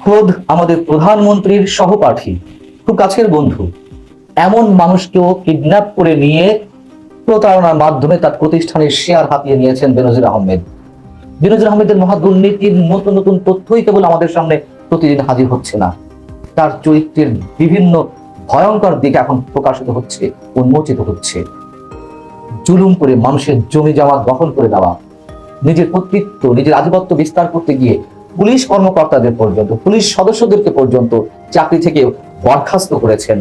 খোদ আমাদের প্রধানমন্ত্রীর সহপাঠী, খুব কাছের বন্ধু। এমন মানুষকেও কিডন্যাপ করে নিয়ে প্রতারণার মাধ্যমে তার প্রতিষ্ঠানের শেয়ার হাতিয়ে নিয়েছেন বেনজির আহমেদ। বেনজির আহমেদের মহা দুর্নীতির নতুন নতুন তথ্যই কেবল আমাদের সামনে প্রতিদিন হাজির হচ্ছে না। তার চরিত্রের বিভিন্ন ভয়ঙ্কর দিক এখন প্রকাশিত হচ্ছে, উন্মোচিত হচ্ছে। জুলুম করে মানুষের জমি জমা দখল করে দেওয়া, নিজের কর্তৃত্ব, নিজের আধিপত্য বিস্তার করতে গিয়ে পুলিশ কর্মকর্তাদের পর্যন্ত, পুলিশ সদস্যদেরকে পর্যন্ত চাকরি থেকে বরখাস্ত করেছেন।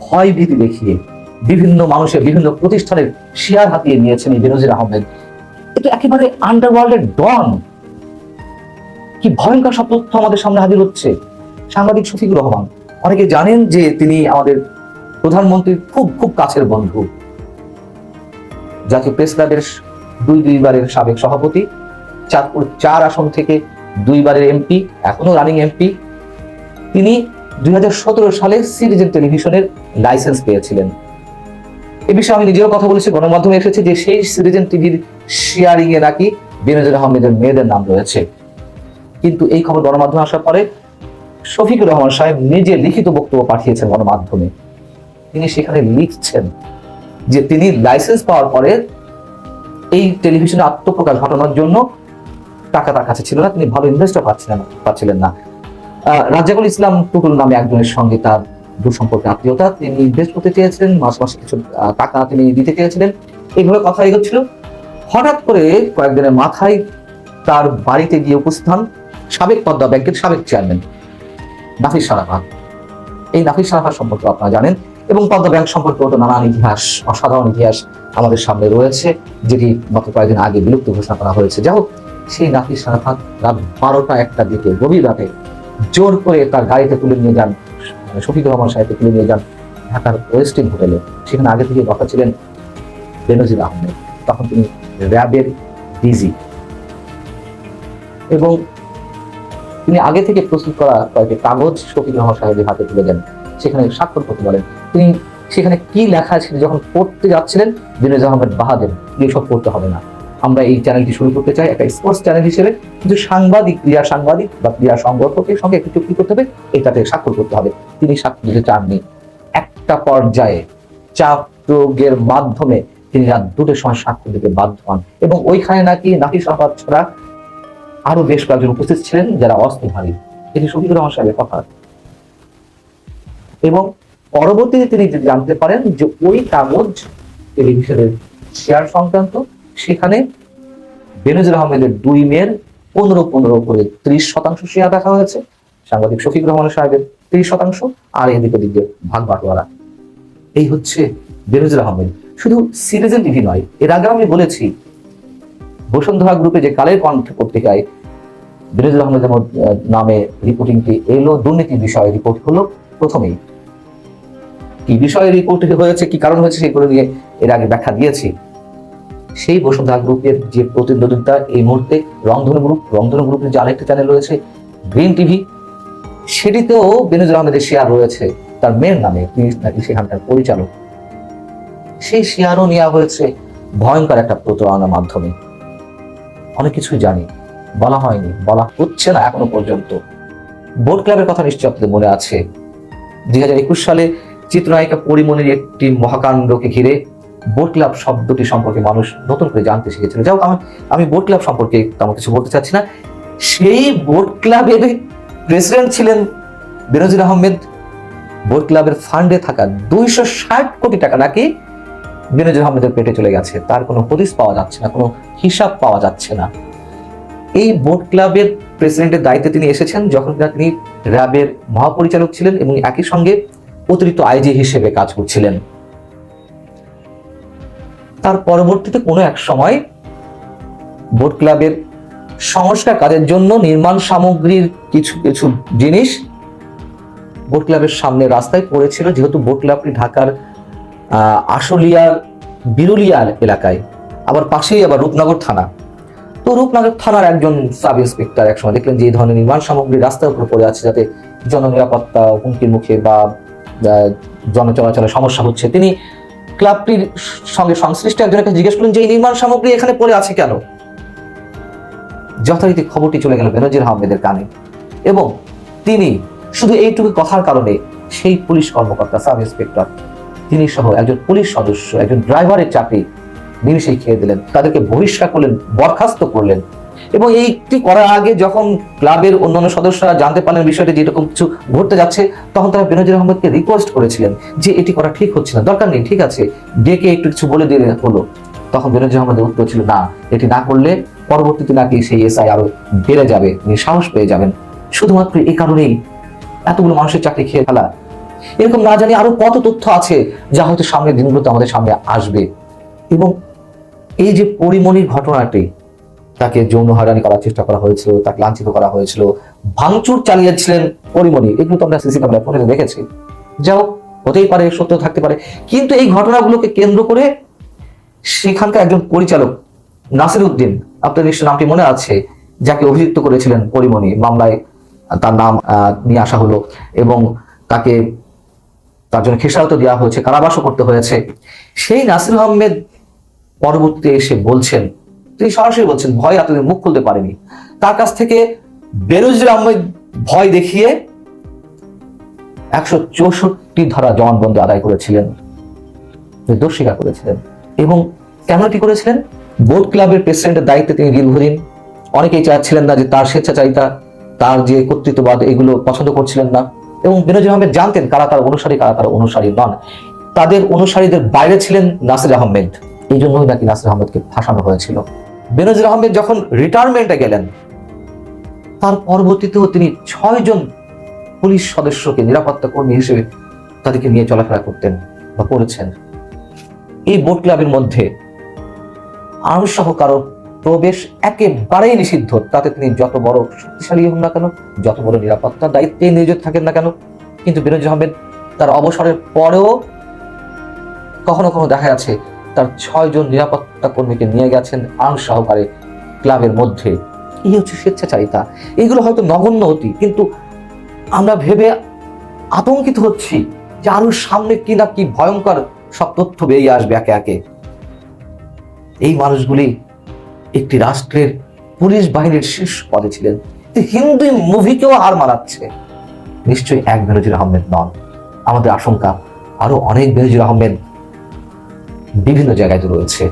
ভয় ভীতি দেখিয়ে বিভিন্ন মানুষের বিভিন্ন প্রতিষ্ঠানের শেয়ার হাতিয়ে নিয়েছেন এই বেনজির আহমেদ। এটা একেবারে আন্ডারওয়ার্ল্ডের ডন কি ভয়ঙ্কর সব তথ্য আমাদের সামনে হাজির হচ্ছে। সাংবাদিক শফিকুর রহমান, অনেকে জানেন যে তিনি আমাদের প্রধানমন্ত্রীর খুব খুব কাছের বন্ধু জাতীয় প্রেস ক্লাবের দুই দুইবারের সাবেক সভাপতি চাঁদপুর চার আসন থেকে দুইবারের এমপি এখনও রানিং এমপি তিনি দুই সালে সিটিজেন টেলিভিশনের লাইসেন্স পেয়েছিলেন। এ বিষয়ে আমি নিজেও কথা বলেছি, গণমাধ্যমে এসেছে যে সেই সিটিজেন টিভির শেয়ারিং এ নাকি বেনজির আহমেদের মেয়েদের নাম রয়েছে। কিন্তু এই খবর গণমাধ্যমে আসার পরে শফিকুর রহমান সাহেব নিজে লিখিত বক্তব্য পাঠিয়েছেন গণমাধ্যমে। তিনি সেখানে লিখছেন যে তিনি লাইসেন্স পাওয়ার পরে এই টেলিভিশনে আত্মপ্রকাশ ঘটানোর জন্য টাকা তার কাছে ছিল না, তিনি ভালো ইনভেস্টর পাচ্ছিলেন পাচ্ছিলেন না। রাজ্জাকুল ইসলাম টুটুল নামে একজনের সঙ্গে তার দুঃসম্পর্কে আত্মীয়তা, তিনি ইনভেস্ট করতে চেয়েছিলেন, মাস মাসে কিছু টাকা তিনি দিতে চেয়েছিলেন। এইভাবে কথা এগোচ্ছিল। হঠাৎ করে কয়েকদিনের মাথায় তার বাড়িতে গিয়ে উপস্থান সাবেক পদ্মা ব্যাংকের সাবেক চেয়ারম্যান নাফিস সারাফাত এই নাফিস সারাফাত সম্পর্কে আপনারা জানেন এবং পদ্মা ব্যাংক সম্পর্কে তো নানান ইতিহাস, অসাধারণ ইতিহাস আমাদের সামনে রয়েছে, যেটি গত কয়েকদিন আগে বিলুপ্ত ঘোষণা করা হয়েছে। যাই হোক সেই নাফিস সারাফাত রাত বারোটা একটা দিকে গভীর রাতে জোর করে তার গাড়িতে তুলে নিয়ে যান মানে শফিকুর রহমান সাহেবকে তুলে নিয়ে যান ঢাকার ওয়েস্টিন হোটেলে। সেখানে আগে থেকে কথা ছিলেন বেনজির আহমেদ। তখন তিনি র্যাবের ডিজি। এবং তিনি আগে থেকে প্রস্তুত করা কয়েকটি কাগজ শফিকুর রহমান সাহেবের হাতে তুলে দেন। সেখানে স্বাক্ষর করতে বলেন। তিনি সেখানে কি লেখা ছিল যখন পড়তে যাচ্ছিলেন দিনেজ আহমেদ বাহাদের, এসব পড়তে হবে না। আমরা এই চ্যানেলটি শুরু করতে চাই একটা স্পোর্টস চ্যানেল হিসেবে। কিন্তু সাংবাদিক, ক্রীড়া সাংবাদিক বা ক্রীড়া সংগঠকের সঙ্গে একটু চুক্তি করতে হবে, এটাতে স্বাক্ষর করতে হবে। তিনি স্বাক্ষর দিতে চাননি। একটা পর্যায়ে চাপ প্রয়োগের মাধ্যমে তিনি রাত দুটোর সময় স্বাক্ষর দিতে বাধ্য হন এবং ওইখানে নাকি নাফিস আহমদ ছাড়া আরও বেশ কয়েকজন উপস্থিত ছিলেন যারা অস্ত্রধারী এটি শফিকুর রহমান সাহেবের কথা। এবং পরবর্তীতে তিনি জানতে পারেন যে ওই কাগজ টেলিভিশনের শেয়ার সংক্রান্ত সেখানে বেনজির আহমেদের দুই মেয়ের পনেরো পনেরো করে ত্রিশ শতাংশ শেয়ার রাখা হয়েছে। সাংবাদিক শফিক রহমান সাহেবের ত্রিশ শতাংশ আর এদিক ওদিক ভাগ বাটোয়ারা। এই হচ্ছে বেনজির আহমেদ। শুধু সিটিজেন টিভি নয় এর আগে আমি বলেছি বসুন্ধরা গ্রুপে যে কালের কণ্ঠ পত্রিকায় বেনজির আহমেদের মধ্যে, আহ, নামে রিপোর্টিংটি এলো দুর্নীতি বিষয়ে রিপোর্ট হলো প্রথমেই। কি বিষয়ে রিপোর্ট হয়েছে কি কারণ হয়েছে সেগুলো নিয়ে এর আগে ব্যাখ্যা দিয়েছি। সেই বসুন্ধরা গ্রুপের যে প্রতিদ্বন্দ্বিতা, এই মুহূর্তে রংধনু গ্রুপ, রংধনু গ্রুপের যে আরেকটি চ্যানেল রয়েছে গ্রিন টিভি সেটিতেও বেনজির আহমেদের শেয়ার রয়েছে। তার মেয়ের নামে, তিনি নাকি সেখানকার পরিচালক। সেই শেয়ারও নেওয়া হয়েছে ভয়ঙ্কর একটা প্রতারণার মাধ্যমে। অনেক কিছুই জানি, বলা হয়নি, বলা হচ্ছে না এখনও পর্যন্ত। বোট ক্লাবের কথা নিশ্চয়ই আপনাদের মনে আছে। দুই হাজার একুশ সালে চিত্রনায়িকা পরিমণির একটি মহাকাণ্ডকে ঘিরে বোট ক্লাব শব্দটি সম্পর্কে মানুষ নতুন করে জানতে শিখেছিল যাই আমি আমি বোট ক্লাব সম্পর্কে তেমন কিছু বলতে চাচ্ছি না। সেই বোট ক্লাবের প্রেসিডেন্ট ছিলেন বেনজির আহমেদ। বোট ক্লাবের ফান্ডে থাকা দুইশো ষাট কোটি টাকা নাকি বেনজির আহমেদের পেটে চলে গেছে। তার কোনো হদিস পাওয়া যাচ্ছে না, কোনো হিসাব পাওয়া যাচ্ছে না। এই বোট ক্লাবের প্রেসিডেন্টের দায়িত্বে তিনি এসেছেন যখন তিনি র্যাবের মহাপরিচালক ছিলেন এবং একই সঙ্গে অতিরিক্ত আইজি হিসেবে কাজ করছিলেন। তার পরবর্তীতে কোনো এক সময় বোট ক্লাবের সংস্কার কাজের জন্য নির্মাণ সামগ্রীর কিছু কিছু জিনিস বোট ক্লাবের সামনে রাস্তায় পড়েছিল, যেহেতু বোট ক্লাবটি ঢাকার আশুলিয়ার, বিরুলিয়ার এলাকায়। আবার পাশেই আবার রূপনগর থানা। তো রূপনগর থানার একজন সাব ইন্সপেক্টর একসময় দেখলেন যে এই ধরনের নির্মাণ সামগ্রী রাস্তার উপর পড়ে আছে যাতে জননিরাপত্তা হুমকির মুখে বা জনচলাচলের সমস্যা হচ্ছে। তিনি ক্লাবটির সঙ্গে সংশ্লিষ্ট একজনকে জিজ্ঞেস করলেন যে এই নির্মাণ সামগ্রী এখানে পড়ে আছে কেন? যথারীতি খবরটি চলে গেল বেনজির আহমেদের কানে। এবং তিনি শুধু এইটুকু কথার কারণে সেই পুলিশ কর্মকর্তা, সাব ইন্সপেক্টর, তিনি সহ একজন পুলিশ সদস্য, একজন ড্রাইভারের চাকরি নিমিশেই খেয়ে দিলেন। তাদেরকে বহিষ্কার করলেন, বরখাস্ত করলেন। এবং এইটি করার আগে যখন ক্লাবের অন্যান্য সদস্যরা জানতে পারলেন বিষয়টি যেরকম কিছু ঘটতে যাচ্ছে, তখন তারা বেনজির আহমদকে রিকোয়েস্ট করেছিলেন যে এটি করা ঠিক হচ্ছে না। দরকার নেই, ঠিক আছে। ডেকে একটু কিছু বলে দিলে হলো। তখন বেনজির আহমদের উত্তর ছিল না, এটি না করলে পরবর্তীতে নাকি সেই এসআই আরও বেড়ে যাবে, তিনি সাহস পেয়ে যাবেন। শুধুমাত্র এই কারণেই এতগুলো মানুষের চাকরি খেয়ে ফেলা। এরকম না জানি আরও কত তথ্য আছে যা হয়তো সামনের দিনগুলোতে আমাদের সামনে আসবে। এবং এই যে পরিমণির ঘটনাটি তাকে যৌন হয়রানি করার চেষ্টা করা হয়েছিল, তাকে লাঞ্ছিত করা হয়েছিল। ভাঙচুর চালিয়েছিলেন পরিমণি, এগুলো তো আমরা সিসি ক্যামেরা ফোনে দেখেছি। যাও হতেই পারে সত্য থাকতে পারে। কিন্তু এই ঘটনাগুলোকে কেন্দ্র করে সেখানকার একজন পরিচালক নাসির উদ্দিন আপনার নিশ্চয় নামটি মনে আছে, যাকে অভিযুক্ত করেছিলেন পরিমণি। মামলায় তার নাম নিয়ে আসা হলো এবং তাকে তার জন্য খেসারত দেওয়া হয়েছে, কারাবাসও করতে হয়েছে। সেই নাসির আহমেদ পরবর্তীতে এসে বলছেন তিনি সরাসরি বলছেন, ভয় এতদিন মুখ খুলতে পারেনি। তার কাছ থেকে বেরোজির আহমেদ ভয় দেখিয়ে একশো চৌষট্টি ধারা জবানবন্দি আদায় করেছিলেন দোষ স্বীকার করেছিলেন এবং কেন এটি করেছিলেন বোর্ড ক্লাবের প্রেসিডেন্টের দায়িত্বে তিনি দীর্ঘদিন অনেকেই চাচ্ছিলেন না যে তার স্বেচ্ছাচারিতা, তার যে কর্তৃত্ববাদ, এগুলো পছন্দ করছিলেন না এবং বেনজির আহমেদ জানতেন কারা তার অনুসারী, কারা তার অনুসারী নন। তাদের অনুসারীদের বাইরে ছিলেন নাসির আহমেদ। এই জন্যই নাকি নাসির আহমেদকে ফাঁসানো হয়েছিল। বেনজির আহমেদ যখন রিটায়ারমেন্টে গেলেন, তার পরবর্তীতেও তিনি ছয় জন পুলিশ সদস্যকে নিরাপত্তা কর্মী হিসেবে তাদেরকে নিয়ে চলাফেরা করতেন বা করেছেন। এই বোট ক্লাবের মধ্যে আর্মস সহ কারও প্রবেশ একেবারেই নিষিদ্ধ। তাতে তিনি যত বড় শক্তিশালী হন না কেন, যত বড় নিরাপত্তার দায়িত্বে নিয়োজিত থাকেন না কেন, কিন্তু বিরোজ আহমেদ তার অবসরের পরেও কখনো কখনো দেখা যাচ্ছে তার ছয়জন নিরাপত্তা কর্মীকে নিয়ে গেছেন আর্মস সহকারে ক্লাবের মধ্যে। এই হচ্ছে স্বেচ্ছাচারিতা। এগুলো হয়তো নগণ্য অতি, কিন্তু আমরা ভেবে আতঙ্কিত হচ্ছি যে আরও সামনে কি না কি ভয়ঙ্কর সব তথ্য বেরিয়ে আসবে একে একে। এই মানুষগুলি একটি রাষ্ট্রের পুলিশ বাহিনীর শীর্ষ পদে ছিলেন। হিন্দু মুভিকেও হার মানাচ্ছে। নিশ্চয়ই এক বেনজির আহমেদ নন। আমাদের আশঙ্কা, আরও অনেক বেনজির আহমেদ বিভিন্ন জায়গায় রয়েছে।